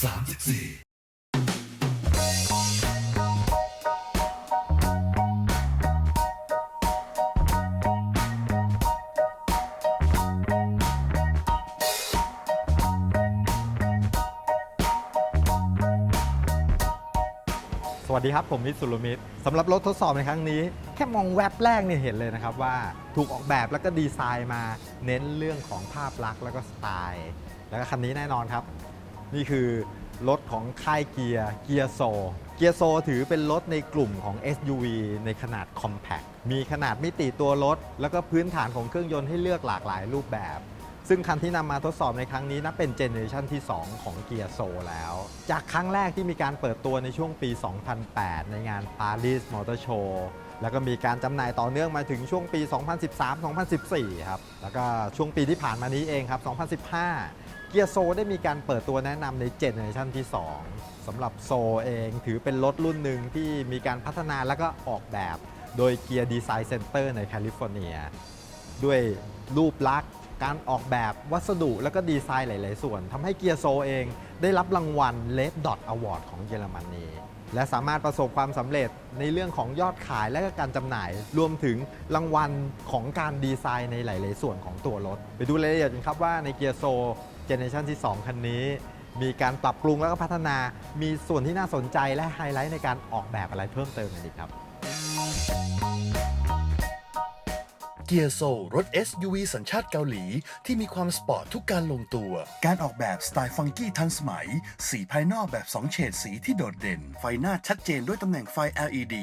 สวัสดีครับ ผมมิตรสุรมิตรสำหรับรถทดสอบในครั้งนี้ แค่มองแว็บแรกเนี่ยเห็นเลยนะครับว่าถูกออกแบบแล้วก็ดีไซน์มาเน้นเรื่องของภาพลักษณ์แล้วก็สไตล์ แล้วก็คันนี้แน่นอนครับ นี่คือรถของค่ายเกียร์เกียร์โซ เกียร์โซถือเป็นรถในกลุ่มของ SUV ในขนาด Compact มีขนาดมิติตัวรถ แล้วก็พื้นฐานของเครื่องยนต์ให้เลือกหลากหลายรูปแบบ ซึ่งคันที่นำมาทดสอบในครั้งนี้นับเป็นเจเนอเรชันที่ 2 ของเกียร์โซแล้ว จากครั้งแรกที่มีการเปิดตัวในช่วงปี 2008 ในงาน Paris Motor Show แล้วก็มีการจำหน่ายต่อเนื่องมาถึงช่วงปี 2013-2014 ครับ แล้วก็ช่วงปีที่ผ่านมานี้เองครับ 2015 เกียร์โซได้มีการเปิดตัวแนะนำในเจเนอเรชันที่ 2สำหรับโซเองถือเป็นรถรุ่นหนึ่งที่มีการพัฒนาแล้วก็ออกแบบโดยเกียร์ดีไซน์เซ็นเตอร์ในแคลิฟอร์เนีย ด้วยรูปลักษณ์การออกแบบวัสดุแล้วก็ดีไซน์หลาย ๆ ส่วนทำให้เกียร์โซเองได้รับรางวัล Red Dot Award ของเยอรมนีและสามารถประสบความสำเร็จในเรื่องของยอดขายและก็การจำหน่าย รวมถึงรางวัลของการดีไซน์ในหลาย ๆ ส่วนของตัวรถ ไปดูรายละเอียดกันครับว่าในเกียร์โซ เจเนอเรชันที่ 2 คันนี้ มีการปรับปรุงแล้วก็พัฒนา มีส่วนที่น่าสนใจและไฮไลท์ในการออกแบบอะไรเพิ่มเติมอีกครับ เกียร์โซรถ SUV สัญชาติเกาหลี ที่มีความสปอร์ตทุกการลงตัว การออกแบบสไตล์ฟังกี้ทันสมัย สีภายนอกแบบ 2 เฉดสีที่โดดเด่น ไฟหน้าชัดเจนด้วยตำแหน่งไฟ LED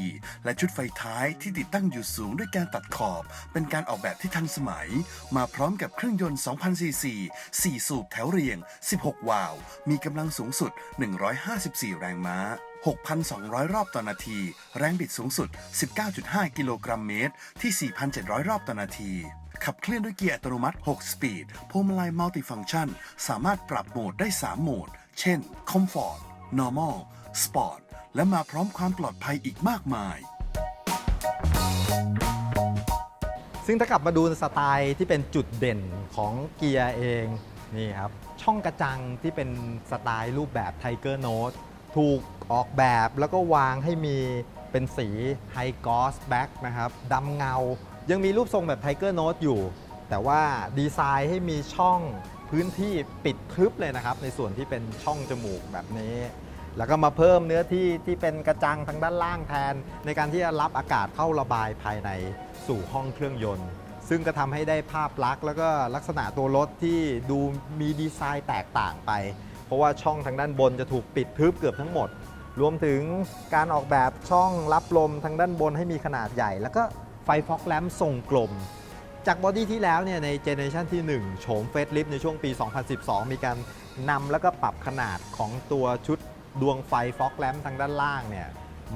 และชุดไฟท้ายที่ติดตั้งอยู่สูงด้วยการตัดขอบ เป็นการออกแบบที่ทันสมัย มาพร้อมกับเครื่องยนต์2,000ซีซี4สูบแถวเรียง 16 วาล์วมีกำลังสูงสุด 154 แรงม้า 6,200 รอบต่อนาที แรงบิดสูงสุด 19.5 กิโลกรัมเมตร ที่ 4,700 รอบต่อนาที ขับเคลื่อนด้วยเกียร์อัตโนมัติ 6 สปีดพวงมาลัยมัลติฟัง c t ชัน สามารถปรับโหมดได้ 3 โหมด เช่น Comfort Normal Sport และมาพร้อมความปลอดภัยอีกมากมาย ซึ่งถ้ากลับมาดูสไตล์ที่เป็นจุดเด่นของเกียร์เอง นี่ครับ ช่องกระจังที่เป็นสไตล์รูปแบบ Tiger Note ถูกออกแบบแล้วก็วางให้มีเป็นสี High Gloss Black นะครับดำเงา ยังมีรูปทรงแบบ Tiger Note อยู่ แต่ว่าดีไซน์ให้มีช่องพื้นที่ปิดทึบเลยนะครับ ในส่วนที่เป็นช่องจมูกแบบนี้ แล้วก็มาเพิ่มเนื้อที่ที่เป็นกระจังทางด้านล่างแทน ในการที่จะรับอากาศเข้าระบายภายในสู่ห้องเครื่องยนต์ ซึ่งก็ทำให้ได้ภาพลักษณ์แล้วก็ลักษณะตัวรถที่ดูมีดีไซน์แตกต่างไป เพราะว่าช่องทางด้านบนจะถูกปิดทึบเกือบทั้งหมด รวมถึงการออกแบบช่องรับลมทางด้านบนให้มีขนาดใหญ่ แล้วก็ไฟฟอกแลมป์ทรงกลม จากบอดี้ที่แล้วเนี่ยในเจเนอเรชันที่ 1 โฉมเฟสลิฟในช่วงปี 2012 มีการนำแล้วก็ปรับขนาดของตัวชุดดวงไฟฟอกแลมป์ทางด้านล่างเนี่ย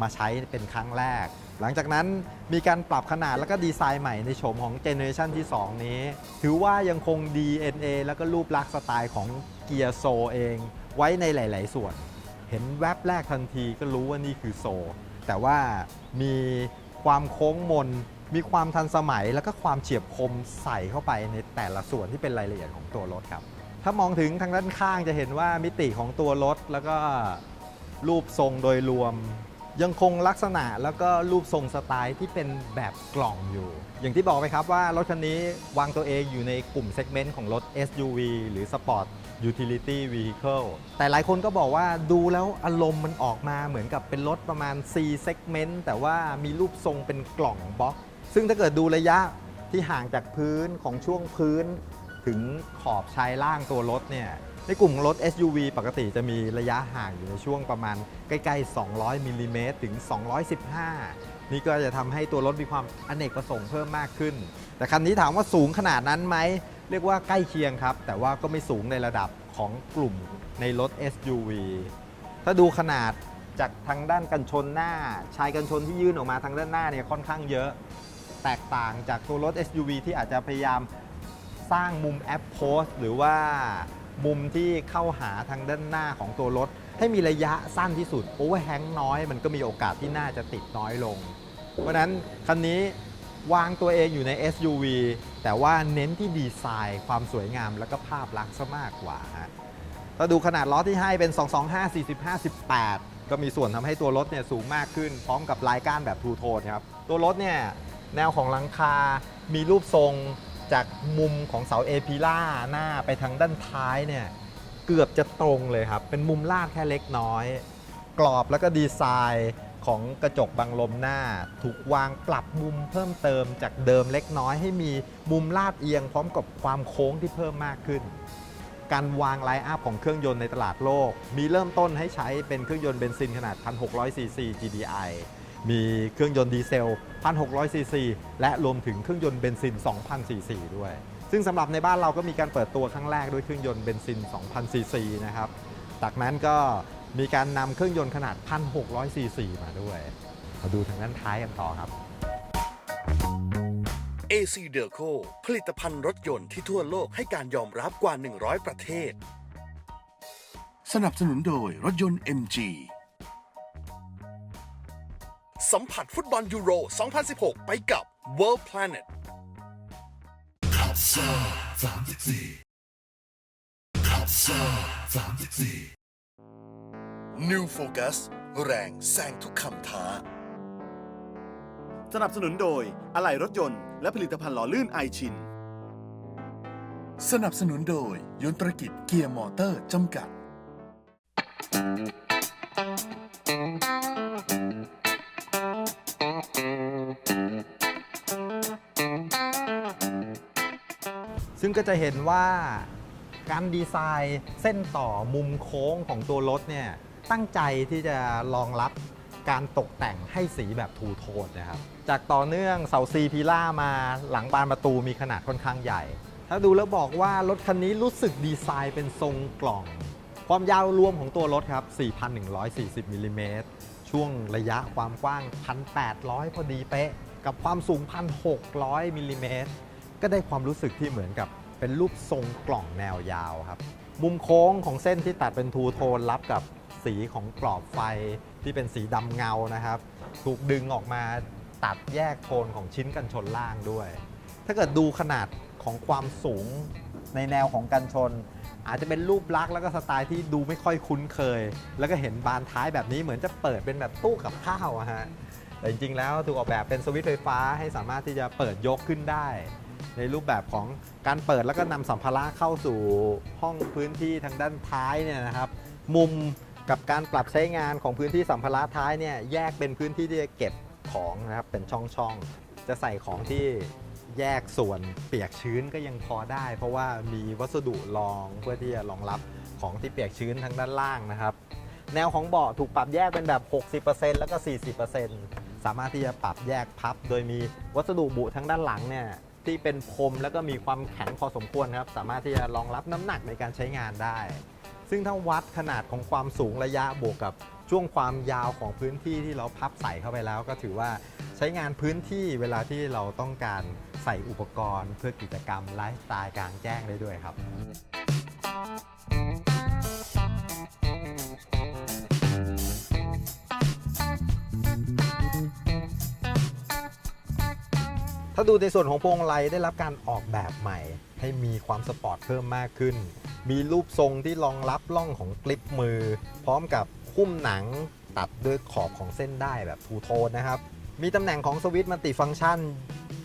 มาใช้เป็นครั้งแรก หลังจากนั้นมีการปรับขนาดแล้วก็ดีไซน์ใหม่ในโฉมของเจเนอเรชันที่ 2 นี้ ถือว่ายังคง DNA แล้วก็รูปลักษณ์สไตล์ของ กียร์โซเองไว้ในหลาย ๆ ส่วน เห็นแวบแรกทันทีก็รู้ว่านี่คือโซ แต่ว่ามีความโค้งมน มีความทันสมัยแล้วก็ความเฉียบคมใส่เข้าไปในแต่ละส่วนที่เป็นรายละเอียดของตัวรถครับ ถ้ามองถึงทางด้านข้างจะเห็นว่ามิติของตัวรถแล้วก็รูปทรงโดยรวม ยังคงลักษณะแล้วก็รูปทรงสไตล์ที่เป็นแบบกล่องอยู่ อย่างที่บอกไปครับว่ารถคันนี้วางตัวเองอยู่ในกลุ่มเซกเมนต์ของรถ SUV หรือ Sport Utility Vehicle แต่หลายคนก็บอกว่าดูแล้วอารมณ์มันออกมาเหมือนกับเป็นรถประมาณ C segment แต่ว่ามีรูปทรงเป็นกล่องบล็อก ซึ่งถ้าเกิดดูระยะที่ห่างจากพื้นของช่วงพื้น ถึงขอบชายล่างตัวรถเนี่ย ในกลุ่มของรถ SUV ปกติจะมีระยะห่างอยู่ในช่วงประมาณใกล้ๆ 200มิลลิเมตรถึง 215 นี่ก็จะทำให้ตัวรถมีความอเนกประสงค์เพิ่มมากขึ้น แต่คันนี้ถามว่าสูงขนาดนั้นไหม เรียกว่าใกล้เคียงครับ แต่ว่าก็ไม่สูงในระดับของกลุ่มในรถ SUV ถ้าดูขนาดจากทางด้านกันชนหน้า ชายกันชนที่ยื่นออกมาทางด้านหน้าเนี่ยค่อนข้างเยอะ แตกต่างจากตัวรถ SUV ที่อาจจะพยายามสร้างมุมแอปโพสหรือว่า มุมที่เข้าหาทางด้านหน้าของตัวรถ ให้มีระยะสั้นที่สุดโอเวอร์แฮงน้อยมันก็มีโอกาสที่น่าจะติดน้อยลง เพราะนั้นคันนี้วางตัวเองอยู่ใน SUV แต่ว่าเน้นที่ดีไซน์ความสวยงามแล้วก็ภาพลักษณ์ซะมากกว่าฮะถ้าดูขนาดล้อที่ให้เป็น 225 45 18ก็มีส่วนทำให้ตัวรถเนี่ยสูงมากขึ้น พร้อมกับลายก้านแบบทูโทนครับ ตัวรถเนี่ยแนวของหลังคา มีรูปทรง จากมุมของเสาเอพิล่าหน้าไปทางด้านท้ายเนี่ยเกือบจะตรงเลยครับ เป็นมุมลาดแค่เล็กน้อย กรอบแล้วก็ดีไซน์ของกระจกบังลมหน้า ถูกวางปรับมุมเพิ่มเติมจากเดิมเล็กน้อยให้มีมุมลาดเอียงพร้อมกับความโค้งที่เพิ่มมากขึ้น การวางไลน์อัพของเครื่องยนต์ในตลาดโลก มีเริ่มต้นให้ใช้เป็นเครื่องยนต์เบนซินขนาด 1,600ซีซี GDI มีเครื่องยนต์ดีเซล 1,600 ซีซี และรวมถึงเครื่องยนต์เบนซิน 2,000 ซีซีด้วย ซึ่งสำหรับในบ้านเราก็มีการเปิดตัวครั้งแรกด้วยเครื่องยนต์เบนซิน 2,000 ซีซีนะครับ จากนั้นก็มีการนำเครื่องยนต์ขนาด 1,600 ซีซีมาด้วย มาดูทางด้านท้ายกันต่อครับ AC d e c o ผลิตภัณฑ์รถยนต์ที่ทั่วโลกให้การยอมรับกว่า 100 ประเทศ สนับสนุนโดยรถยนต์ MG สัมผัสฟุตบอลยูโร 2016 ไปกับ World Planet New Focus แรงแซงทุกคำท้า สนับสนุนโดยอะไหล่รถยนต์และผลิตภัณฑ์หล่อลื่นไอชิน สนับสนุนโดยยนตรกิจเกียร์มอเตอร์จำกัดซึ่ งก็จะเห็นว่าการดีไซน์เส้นต่อมุมโค้งของตัวรถเนี่ยตั้งใจที่จะรองรับการตกแต่งให้สีแบบทูโทนนะครับ จากต่อเนื่องเสาซีพิล่ามาหลังบานประตูมีขนาดค่อนข้างใหญ่ ถ้าดูแล้วบอกว่ารถคันนี้รู้สึกดีไซน์เป็นทรงกล่อง ความยาวรวมของตัวรถครับ 4,140มิลลิเมตรช่วงระยะความกว้าง 1,800 พอดีเป๊ะ กับความสูง 1,600มิลลิเมตรก็ได้ความรู้สึกที่เหมือนกับ เป็นรูปทรงกล่องแนวยาวครับ มุมโค้งของเส้นที่ตัดเป็นทูโทนรับกับสีของกรอบไฟที่เป็นสีดำเงานะครับ ถูกดึงออกมาตัดแยกโทนของชิ้นกันชนล่างด้วย ถ้าเกิดดูขนาดของความสูงในแนวของกันชน อาจจะเป็นรูปลักษณ์แล้วก็สไตล์ที่ดูไม่ค่อยคุ้นเคย แล้วก็เห็นบานท้ายแบบนี้เหมือนจะเปิดเป็นแบบตู้กับข้าวอะฮะแต่จริงๆแล้วถูกออกแบบเป็นสวิตช์ไฟฟ้าให้สามารถที่จะเปิดยกขึ้นได้ ในรูปแบบของการเปิดแล้วก็นำสัมภาระเข้าสู่ห้องพื้นที่ทางด้านท้ายเนี่ยนะครับ มุมกับการปรับใช้งานของพื้นที่สัมภาระท้ายเนี่ยแยกเป็นพื้นที่ที่จะเก็บของนะครับเป็นช่องๆ จะใส่ของที่แยกส่วนเปียกชื้นก็ยังพอได้ เพราะว่ามีวัสดุรองเพื่อที่จะรองรับของที่เปียกชื้นทางด้านล่างนะครับ แนวของเบาะถูกปรับแยกเป็นแบบ 60%แล้วก็ 40%สามารถที่จะปรับแยกพับ โดยมีวัสดุบุทั้งด้านหลังเนี่ย ที่เป็นพรมแล้วก็มีความแข็งพอสมควรครับ สามารถที่จะรองรับน้ำหนักในการใช้งานได้ ซึ่งถ้าวัดขนาดของความสูงระยะบวกกับช่วงความยาวของพื้นที่ที่เราพับใส่เข้าไปแล้ว ก็ถือว่าใช้งานพื้นที่เวลาที่เราต้องการใส่อุปกรณ์ เพื่อกิจกรรมไลฟ์สไตล์กลางแจ้งได้ด้วยครับ ถ้าดูในส่วนของพวงมาลัยได้รับการออกแบบใหม่ ให้มีความสปอร์ตเพิ่มมากขึ้น มีรูปทรงที่รองรับล่องของกลิปมือ พร้อมกับคุ้มหนังตัดด้วยขอบของเส้นได้แบบทูโทนนะครับ มีตำแหน่งของสวิตช์มัลติฟังก์ชัน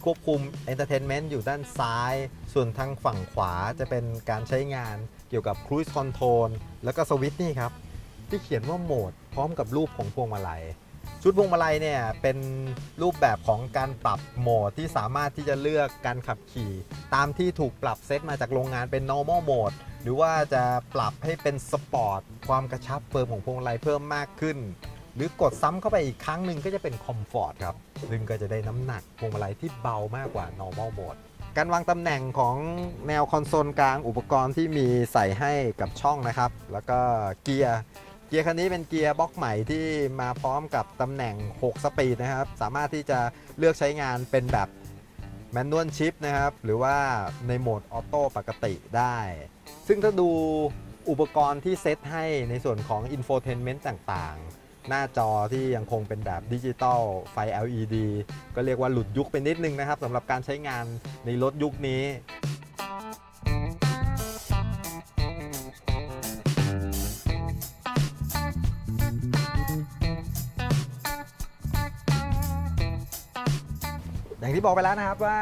ควบคุมเอนเตอร์เทนเมนต์อยู่ด้านซ้าย ส่วนทางฝั่งขวาจะเป็นการใช้งานเกี่ยวกับ Cruise Control แล้วก็สวิตช์นี่ครับ ที่เขียนว่าโหมดพร้อมกับรูปของพวงมาลัย ชุดพวงมาลัยเนี่ยเป็นรูปแบบของการปรับโหมดที่สามารถที่จะเลือกการขับขี่ ตามที่ถูกปรับเซตมาจากโรงงานเป็น normal mode หรือว่าจะปรับให้เป็นสปอร์ตความกระชับเฟิร์มของพวงมาลัยเพิ่มมากขึ้น หรือกดซ้ำเข้าไปอีกครั้งหนึ่งก็จะเป็นคอมฟอร์ตครับซึ่งก็จะได้น้ำหนักพวงมาลัยที่เบามากกว่า normal mode การวางตำแหน่งของแนวคอนโซลกลางอุปกรณ์ที่มีใส่ให้กับช่องนะครับ แล้วก็เกียร์ เกียร์คันนี้เป็นเกียร์บล็อกใหม่ที่มาพร้อมกับตำแหน่ง 6 สปีดนะครับ สามารถที่จะเลือกใช้งานเป็นแบบแมนนวลชิปนะครับ หรือว่าในโหมดออโต้ปกติได้ ซึ่งถ้าดูอุปกรณ์ที่เซตให้ในส่วนของอินโฟเทนเมนต์ต่างๆ หน้าจอที่ยังคงเป็นแบบดิจิตอลไฟ LED ก็เรียกว่าหลุดยุคไปนิดนึงนะครับสำหรับการใช้งานในรถยุคนี้ ที่บอกไปแล้วนะครับว่า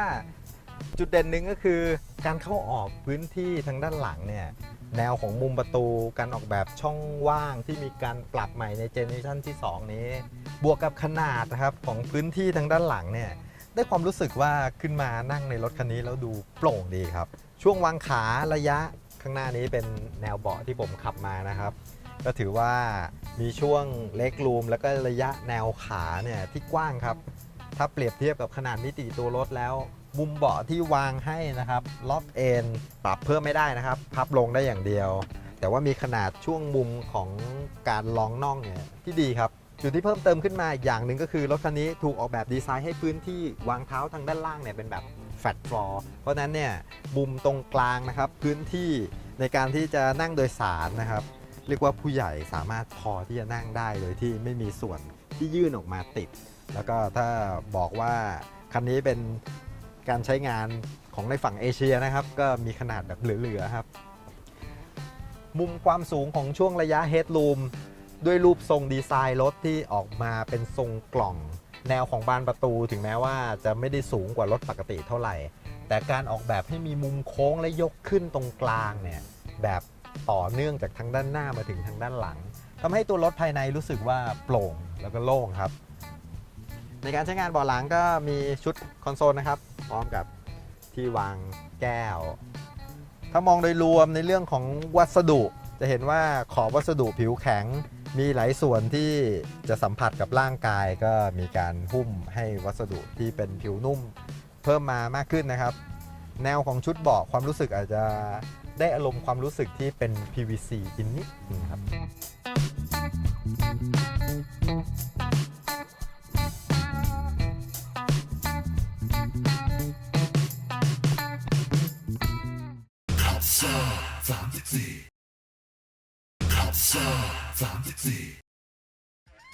จุดเด่นหนึ่งก็คือการเข้าออกพื้นที่ทางด้านหลังเนี่ยแนวของมุมประตูการออกแบบช่องว่างที่มีการปรับใหม่ในเจเนอเรชันที่ 2 นี้ บวกกับขนาดนะครับของพื้นที่ทางด้านหลังเนี่ยได้ความรู้สึกว่าขึ้นมานั่งในรถคันนี้แล้วดูโปร่งดีครับ ช่วงวางขาระยะข้างหน้านี้เป็นแนวเบาะที่ผมขับมานะครับ ก็ถือว่ามีช่วงเล็กรูมแล้วก็ระยะแนวขาเนี่ยที่กว้างครับ ถ้าเปรียบเทียบกับขนาดมิติตัวรถแล้ว มุมเบาะที่วางให้นะครับล็อกเอนปรับเพิ่มไม่ได้นะครับ พับลงได้อย่างเดียว แต่ว่ามีขนาดช่วงมุมของการลองน่องเนี่ยที่ดีครับจุดที่เพิ่มเติมขึ้นมาอีกอย่างหนึ่งก็คือรถคันนี้ถูกออกแบบดีไซน์ให้พื้นที่วางเท้าทางด้านล่างเนี่ยเป็นแบบแฟลตฟลอร์เพราะฉะนั้นเนี่ยมุมตรงกลางนะครับ พื้นที่ในการที่จะนั่งโดยสารนะครับ เรียกว่าผู้ใหญ่สามารถพอที่จะนั่งได้โดยที่ไม่มีส่วนที่ยื่นออกมาติด แล้วก็ถ้าบอกว่าคันนี้เป็นการใช้งานของในฝั่งเอเชียนะครับ ก็มีขนาดแบบเหลือๆครับ มุมความสูงของช่วงระยะเฮด o ูมด้วยรูปทรงดีไซน์รถที่ออกมาเป็นทรงกล่อง แนวของบานประตูถึงแม้ว่าจะไม่ได้สูงกว่ารถปกติเท่าไหร่ แต่การออกแบบให้มีมุมโค้งและยกขึ้นตรงกลางเนี่ยแบบต่อเนื่องจากทางด้านหน้ามาถึงทางด้านหลังทำให้ตัวรถภายในรู้สึกว่าโปร่งแล้วก็โล่งครับ ในการใช้งานเบาะหลังก็มีชุดคอนโซลนะครับ พร้อมกับที่วางแก้ว ถ้ามองโดยรวมในเรื่องของวัสดุ จะเห็นว่าขอบวัสดุผิวแข็ง มีหลายส่วนที่จะสัมผัสกับร่างกาย ก็มีการหุ้มให้วัสดุที่เป็นผิวนุ่มเพิ่มมามากขึ้นนะครับ แนวของชุดเบาะความรู้สึกอาจจะได้อารมณ์ความรู้สึกที่เป็น PVC อินนิดนึงครับ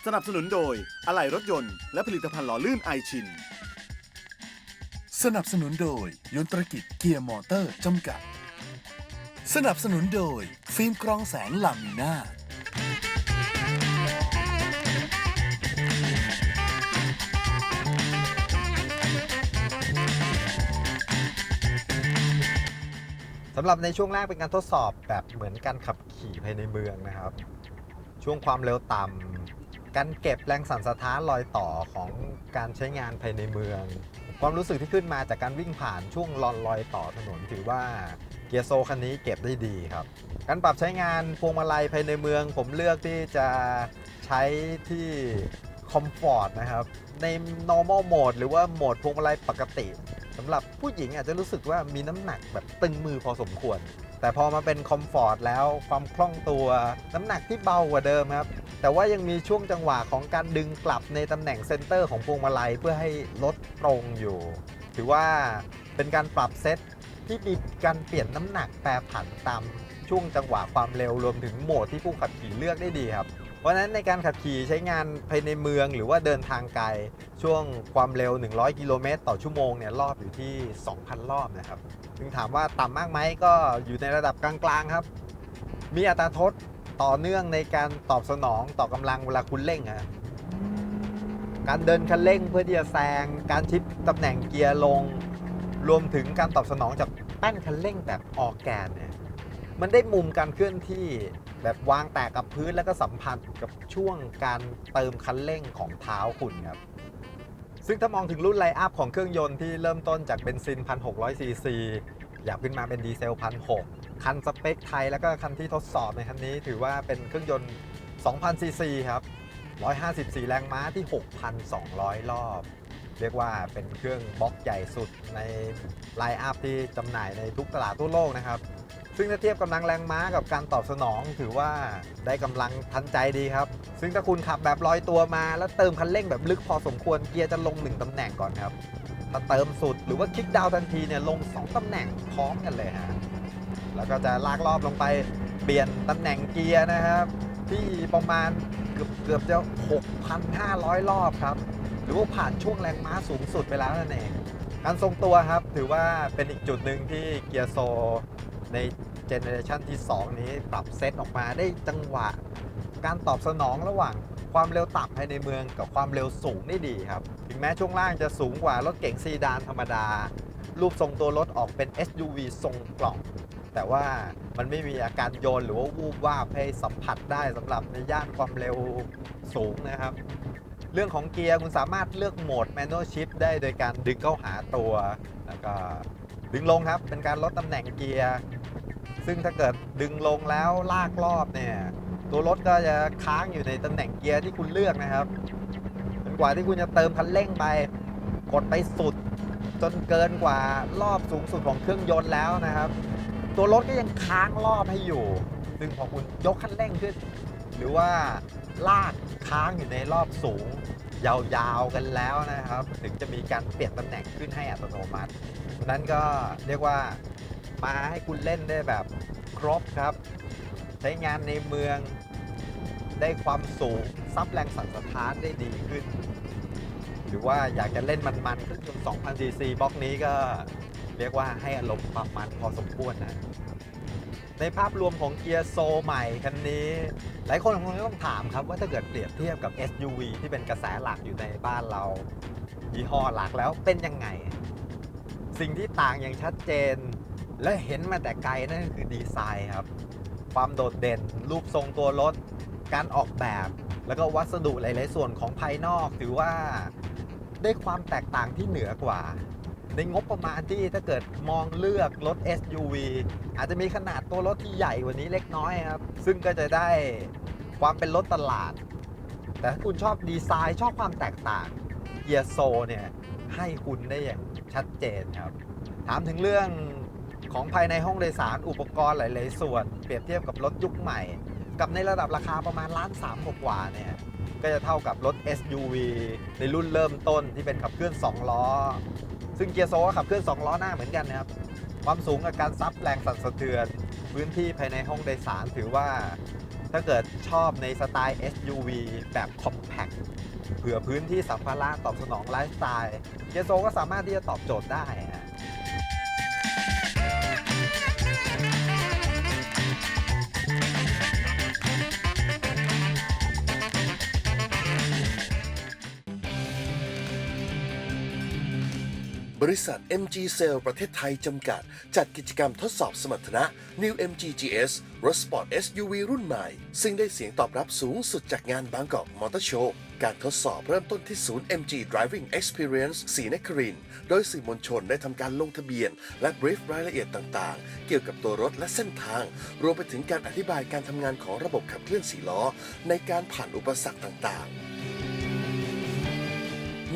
สนับสนุนโดย อะไหล่รถยนต์ และผลิตภัณฑ์หล่อลื่นไอชิน สนับสนุนโดย ยนตรกิจเกียร์มอเตอร์จำกัด สนับสนุนโดย ฟิล์มกรองแสงลามิน่าำหรับในช่วงแรกเป็นการทดสอบแบบเหมือนการขับขี่ภายในเมืองนะครับ ช่วงความเร็วต่ำการเก็บแรงสั่นสะท้านรอยต่อของการใช้งานภายในเมือง ความรู้สึกที่ขึ้นมาจากการวิ่งผ่านช่วงรอนรอยต่อถนนถือว่าเกียร์โซคันนี้เก็บได้ดีครับ การปรับใช้งานพวงมาลัยภายในเมือง ผมเลือกที่จะใช้ที่คอมฟอร์ตนะครับ ใน normal mode หรือว่าโหมดพวงมาลัยปกติำหรับผู้หญิงอาจจะรู้สึกว่ามีน้ำหนักแบบตึงมือพอสมควร แต่พอมาเป็นคอมฟอร์ตแล้วความคล่องตัว น้ำหนักที่เบากว่าเดิมครับ แต่ว่ายังมีช่วงจังหวะของการดึงกลับในตำแหน่งเซนเตอร์ของพวงมาลัยเพื่อให้รถตรงอยู่ ถือว่าเป็นการปรับเซตที่มีการเปลี่ยนน้ำหนักแปรผันตามช่วงจังหวะความเร็วรวมถึงโหมดที่ผู้ขับขี่เลือกได้ดีครับ เพราะฉะนั้นในการขับขี่ใช้งานภายในเมืองหรือว่าเดินทางไกล ช่วงความเร็ว 100 กิโลเมตรต่อชั่วโมงเนี่ยรอบอยู่ที่ 2,000 รอบนะครับซึ่งถามว่าต่ำมากไหมก็อยู่ในระดับกลางๆครับ มีอัตราทดต่อเนื่องในการตอบสนองต่อกำลังเวลาคุณเร่งฮะการเดินคันเร่งเพื่อที่จะแซง การชิปตำแหน่งเกียร์ลง รวมถึงการตอบสนองจากแป้นคันเร่งแบบออกแกนเนี่ย มันได้มุมการเคลื่อนที่ แบบวางแตกกับพื้นแล้วก็สัมผัสกับช่วงการเติมคันเร่งของเท้าคุณครับ ซึ่งถ้ามองถึงรุ่นไลอัพของเครื่องยนต์ที่เริ่มต้นจากเบนซิน 1,600 ซีซีอยากขึ้นมาเป็นดีเซล 1,600 คันสเปคไทยแล้วก็คันที่ทดสอบในคันนี้ถือว่าเป็นเครื่องยนต์ 2,000 ซีซีครับ 154 แรงม้าที่ 6,200 รอบ เรียกว่าเป็นเครื่องบล็อกใหญ่สุดในไลอัพที่จำหน่ายในทุกตลาดทั่วโลกนะครับ ซึ่งถ้าเทียบกำลังแรงม้ากับการตอบสนอง ถือว่าได้กำลังทันใจดีครับ ซึ่งถ้าคุณขับแบบลอยตัวมา แล้วเติมคันเร่งแบบลึกพอสมควรเกียร์จะลง 1ตำแหน่งก่อนครับถ้าเติมสุดหรือว่าคลิกดาวน์ทันทีเนี่ยลง 2ตำแหน่งพร้อมกันเลยฮะแล้วก็จะลากรอบลงไปเปลี่ยนตำแหน่งเกียร์นะครับ ที่ประมาณเกือบเกือบจะ 6,500 รอบครับ หรือว่าผ่านช่วงแรงม้าสูงสุดไปแล้วนั่นเองการทรงตัวครับ ถือว่าเป็นอีกจุดหนึ่งที่เกียร์โซ ในเจเนอเรชันที่ 2 นี้ปรับเซตออกมาได้จังหวะ การตอบสนองระหว่างความเร็วต่ำภายในเมืองกับความเร็วสูงได้ดีครับ ถึงแม้ช่วงล่างจะสูงกว่ารถเก๋งซีดานธรรมดา รูปทรงตัวรถออกเป็น SUV ทรงกล่อง แต่ว่ามันไม่มีอาการโยนหรือว่าวูบวาบให้สัมผัสได้สำหรับในย่านความเร็วสูงนะครับเรื่องของเกียร์คุณสามารถเลือกโหมด manual shift ได้โดยการดึงเข้าหาตัว แล้วก็ ดึงลงครับ เป็นการลดตำแหน่งเกียร์ ซึ่งถ้าเกิดดึงลงแล้วลากรอบเนี่ย ตัวรถก็จะค้างอยู่ในตำแหน่งเกียร์ที่คุณเลือกนะครับจนกว่าที่คุณจะเติมคันเร่งไป กดไปสุด จนเกินกว่ารอบสูงสุดของเครื่องยนต์แล้วนะครับ ตัวรถก็ยังค้างรอบให้อยู่ ซึ่งพอคุณยกคันเร่งขึ้น หรือว่าลากค้างอยู่ในรอบสูงยาวๆกันแล้วนะครับ ถึงจะมีการเปลี่ยนตำแหน่งขึ้นให้อัตโนมัติ นั่นก็เรียกว่ามาให้คุณเล่นได้แบบครบครับ ใช้งานในเมืองได้ความสูงซับแรงสั่นสะท้านได้ดีขึ้น หรือว่าอยากจะเล่นมันๆเครื่องยนต์2,000 cc บล็อกนี้ก็เรียกว่าให้อารมณ์ความมันพอสมควรนะ ในภาพรวมของเกียร์โซใหม่คันนี้ หลายคนคงต้องถามครับว่าถ้าเกิดเปรียบเทียบกับ SUV ที่เป็นกระแสหลักอยู่ในบ้านเรายี่ห้อหลักแล้วเป็นยังไง สิ่งที่ต่างอย่างชัดเจน และเห็นมาแต่ไกลนั่นคือดีไซน์ครับ ความโดดเด่น รูปทรงตัวรถ การออกแบบ แล้วก็วัสดุหลาย ๆ ส่วนของภายนอกถือว่าได้ความแตกต่างที่เหนือกว่า ในงบประมาณที่ถ้าเกิดมองเลือกรถ SUV อาจจะมีขนาดตัวรถที่ใหญ่กว่านี้เล็กน้อยครับ ซึ่งก็จะได้ความเป็นรถตลาด แต่ถ้าคุณชอบดีไซน์ชอบความแตกต่างเกียร์โซเนี่ยให้คุณได้อย่าง ชัดเจนครับ ถามถึงเรื่องของภายในห้องโดยสารอุปกรณ์หลาย ๆ ส่วน เปรียบเทียบกับรถยุคใหม่ กับในระดับราคาประมาณล้านสามกว่าเนี่ยก็จะเท่ากับรถ SUV ในรุ่นเริ่มต้นที่เป็นขับเคลื่อน 2 ล้อ ซึ่งเกียร์โซก็ขับเคลื่อน 2 ล้อหน้าเหมือนกันนะครับ ความสูงกับการซับแรงสั่นสะเทือน พื้นที่ภายในห้องโดยสารถือว่า ถ้าเกิดชอบในสไตล์ SUV แบบ compact เผื่อพื้นที่สัมภาระตอบสนองไลฟ์สไตล์เกียโซก็สามารถที่จะตอบโจทย์ได้ฮะ บริษัท MG Sale ประเทศไทยจำกัด จัดกิจกรรมทดสอบสมรรถนะ New MG GS รถสปอร์ต SUV รุ่นใหม่ ซึ่งได้เสียงตอบรับสูงสุดจากงานบางกอกมอเตอร์โชว์ การทดสอบเริ่มต้นที่ศูนย์ MG Driving Experience ศรีนครินโดยสื่อมวลชนได้ทำการลงทะเบียน และบรีฟรายละเอียดต่างๆ เกี่ยวกับตัวรถและเส้นทาง รวมไปถึงการอธิบายการทำงานของระบบขับเคลื่อนสีล้อ ในการผ่านอุปสรรคต่างๆ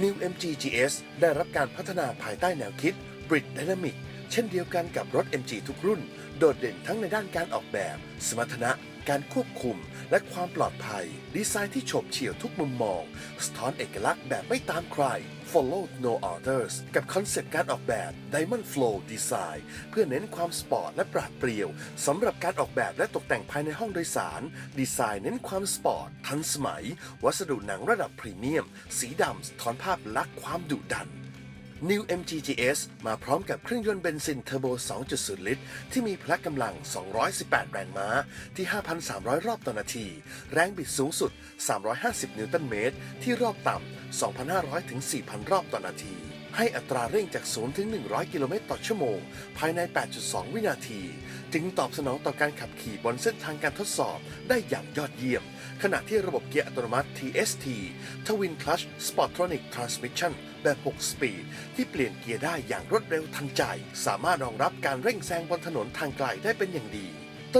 New MG GS ได้รับการพัฒนาภายใต้แนวคิด Brit Dynamic เช่นเดียวกันกับรถ MG ทุกรุ่น โดดเด่นทั้งในด้านการออกแบบ สมรรถนะ การควบคุม และความปลอดภัย ดีไซน์ที่ฉบเฉี่ยวทุกมุมมอง สะท้อนเอกลักษณ์แบบไม่ตามใคร Follow no others กับคอนเซปต์การออกแบบ Diamond Flow Design เพื่อเน้นความสปอร์ตและปราดเปรียวสำหรับการออกแบบและตกแต่งภายในห้องโดยสาร ดีไซน์เน้นความสปอร์ต ทันสมัย วัสดุหนังระดับพรีเมียม สีดำสะท้อนภาพลักษณ์ความดุดัน New MG GS มาพร้อมกับเครื่องยนต์เบนซินเทอร์โบ 2.0 ลิตร ที่มีพละกำลัง 218 แรงม้า ที่ 5,300 รอบต่อนาที แรงบิดสูงสุด 350 นิวตันเมตร ที่รอบต่ำ 2,500 ถึง 4,000 รอบต่อนาที ให้อัตราเร่งจาก 0 ถึง 100 กิโลเมตรต่อชั่วโมง ภายใน 8.2 วินาที จึงตอบสนองต่อการขับขี่บนเส้นทางการทดสอบได้อย่างยอดเยี่ยม ขณะที่ระบบเกียร์อัตโนมัติ TST Twin Clutch Sportronic Transmission แบบ 6 สปีด ที่เปลี่ยนเกียร์ได้อย่างรวดเร็วทันใจ สามารถรองรับการเร่งแซงบนถนนทางไกลได้เป็นอย่างดี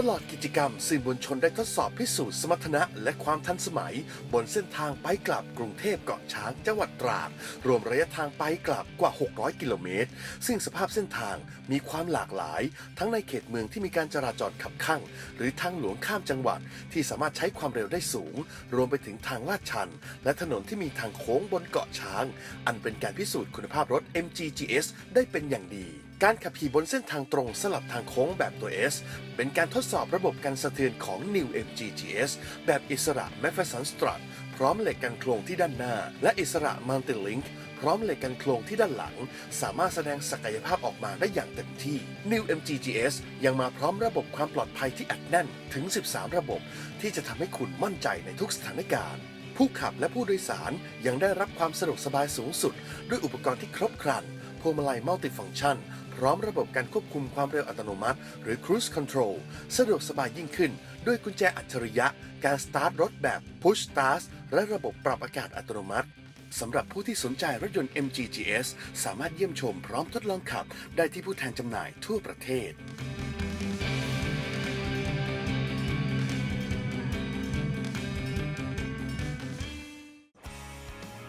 ตลอดกิจกรรมสื่อมวลชนได้ทดสอบพิสูจน์สมรรถนะ และความทันสมัย บนเส้นทางไปกลับกรุงเทพเกาะช้างจังหวัดตราด รวมระยะทางไปกลับกว่า 600 กิโลเมตร ซึ่งสภาพเส้นทางมีความหลากหลาย ทั้งในเขตเมืองที่มีการจราจรขับข้างหรือทางหลวงข้ามจังหวัด ที่สามารถใช้ความเร็วได้สูง รวมไปถึงทางลาดชัน และถนนที่มีทางโค้งบนเกาะช้าง อันเป็นการพิสูจน์คุณภาพรถ MGGS ได้เป็นอย่างดี การขับขี่บนเส้นทางตรงสลับทางโค้งแบบตัว S เป็นการทดสอบระบบการสะเทือนของ New MGGS แบบอิสระ m a f f e r s o n Strut พร้อมเหล็กกันโครงที่ด้านหน้า และอิสระ Mountain Link พร้อมเหล็กกันโครงที่ด้านหลัง สามารถแสดงศักยภาพออกมาได้อย่างเต็มที่ New MGGS ยังมาพร้อมระบบความปลอดภัยที่อัดแน่นถึง 13 ระบบ ที่จะทำให้คุณมั่นใจในทุกสถานการณ์ผู้ขับและผู้โดยสารยังได้รับความสะดวกสบายสูงสุด ด้วยอุปกรณ์ที่ครบครัน พวงมาลัยมัลติฟัง c t ชัน พร้อมระบบการควบคุมความเร็วอัตโนมัติ หรือ Cruise Control สะดวกสบายยิ่งขึ้น ด้วยกุญแจอัจฉริยะ การสตาร์ทรถแบบ Push Start และระบบปรับอากาศอัตโนมัติสำหรับผู้ที่สนใจรถยนต์ MGGS สามารถเยี่ยมชมพร้อมทดลองขับ ได้ที่ผู้แทนจำหน่ายทั่วประเทศ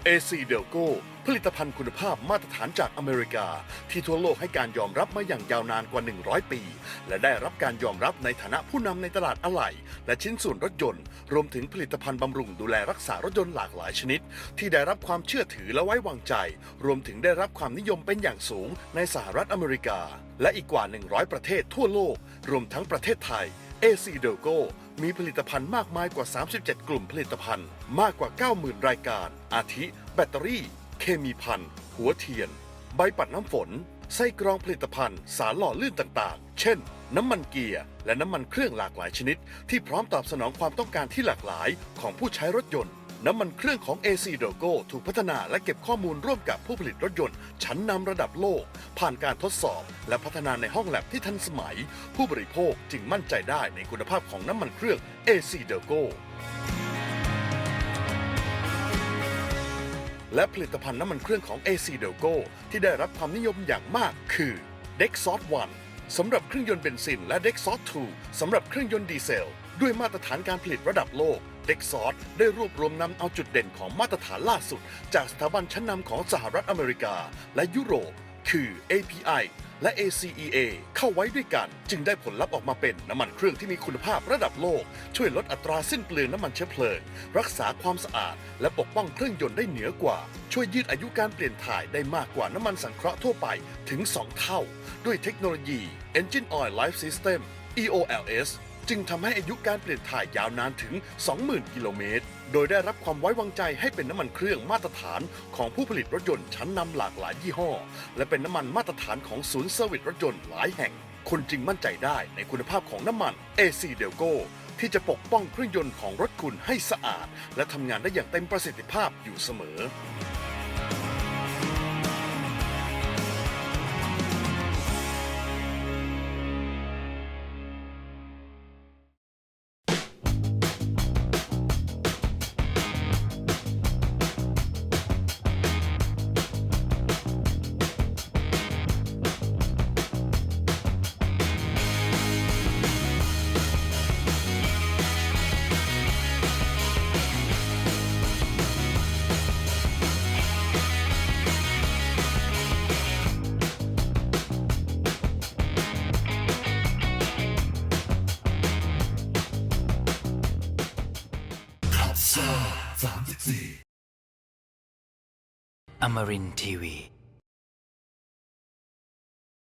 AC d e l g o ผลิตภัณฑ์คุณภาพมาตรฐานจากอเมริกา ที่ทั่วโลกให้การยอมรับมาอย่างยาวนานกว่า 100 ปี และได้รับการยอมรับในฐานะผู้นำในตลาดอะไหล่และชิ้นส่วนรถยนต์ รวมถึงผลิตภัณฑ์บำรุงดูแลรักษารถยนต์หลากหลายชนิด ที่ได้รับความเชื่อถือและไว้วางใจ รวมถึงได้รับความนิยมเป็นอย่างสูงในสหรัฐอเมริกา และอีกกว่า 100 ประเทศทั่วโลก รวมทั้งประเทศไทย AC d e l g o มีผลิตภัณฑ์มากมายกว่า 37 กลุ่มผลิตภัณฑ์ มากกว่า 90,000 รายการ อาทิ แบตเตอรี่ เคมีพันหัวเทียน ใบปัดน้ำฝน ไส้กรองผลิตภัณฑ์ สารหล่อลื่นต่างๆ เช่น น้ำมันเกียร์ และน้ำมันเครื่องหลากหลายชนิด ที่พร้อมตอบสนองความต้องการที่หลากหลายของผู้ใช้รถยนต์ น้ำมันเครื่องของ AC d o g o ถูกพัฒนาและเก็บข้อมูลร่วมกับผู้ผลิตรถยนต์ ชั้นนำระดับโลก ผ่านการทดสอบ และพัฒนาในห้องแลบที่ทันสมัย ผู้บริโภคจึงมั่นใจได้ในคุณภาพของน้ำมันเครื่อง AC d o g o และผลิตภัณฑ์น้ำมันเครื่องของ AC d e l g o ที่ได้รับความนิยมอย่างมากคือ Dexos 1สำหรับเครื่องยนต์เบนซินและ Dexos 2สำหรับเครื่องยนต์ดีเซล ด้วยมาตรฐานการผลิตระดับโลก Dexos ได้รวบรวมนำเอาจุดเด่นของมาตรฐานล่าสุด จากสถาบันชั้นนำของสหรัฐอเมริกา และยุโรป คือ API และ ACEA เข้าไว้ด้วยกัน จึงได้ผลลัพธ์ออกมาเป็นน้ำมันเครื่องที่มีคุณภาพระดับโลก ช่วยลดอัตราสิ้นเปลืองน้ำมันเชื้อเพลิง รักษาความสะอาด และปกป้องเครื่องยนต์ได้เหนือกว่า ช่วยยืดอายุการเปลี่ยนถ่ายได้มากกว่าน้ำมันสังเคราะห์ทั่วไปถึง 2 เท่า ด้วยเทคโนโลยี Engine Oil Life System EOLS จึงทำให้อายุการเปลี่ยนถ่ายยาวนานถึง 20,000 กิโลเมตร โดยได้รับความไว้วางใจให้เป็นน้ำมันเครื่องมาตรฐานของผู้ผลิตรถยนต์ชั้นนำหลากหลายยี่ห้อ และเป็นน้ำมันมาตรฐานของศูนย์เซอร์วิสรถยนต์หลายแห่งคุณจึงมั่นใจได้ในคุณภาพของน้ำมัน AC d e l g o ที่จะปกป้องเครื่องยนต์ของรถคุณให้สะอาด และทำงานได้อย่างเต็มประสิทธิภาพอยู่เสมอ Amarin Tiwi.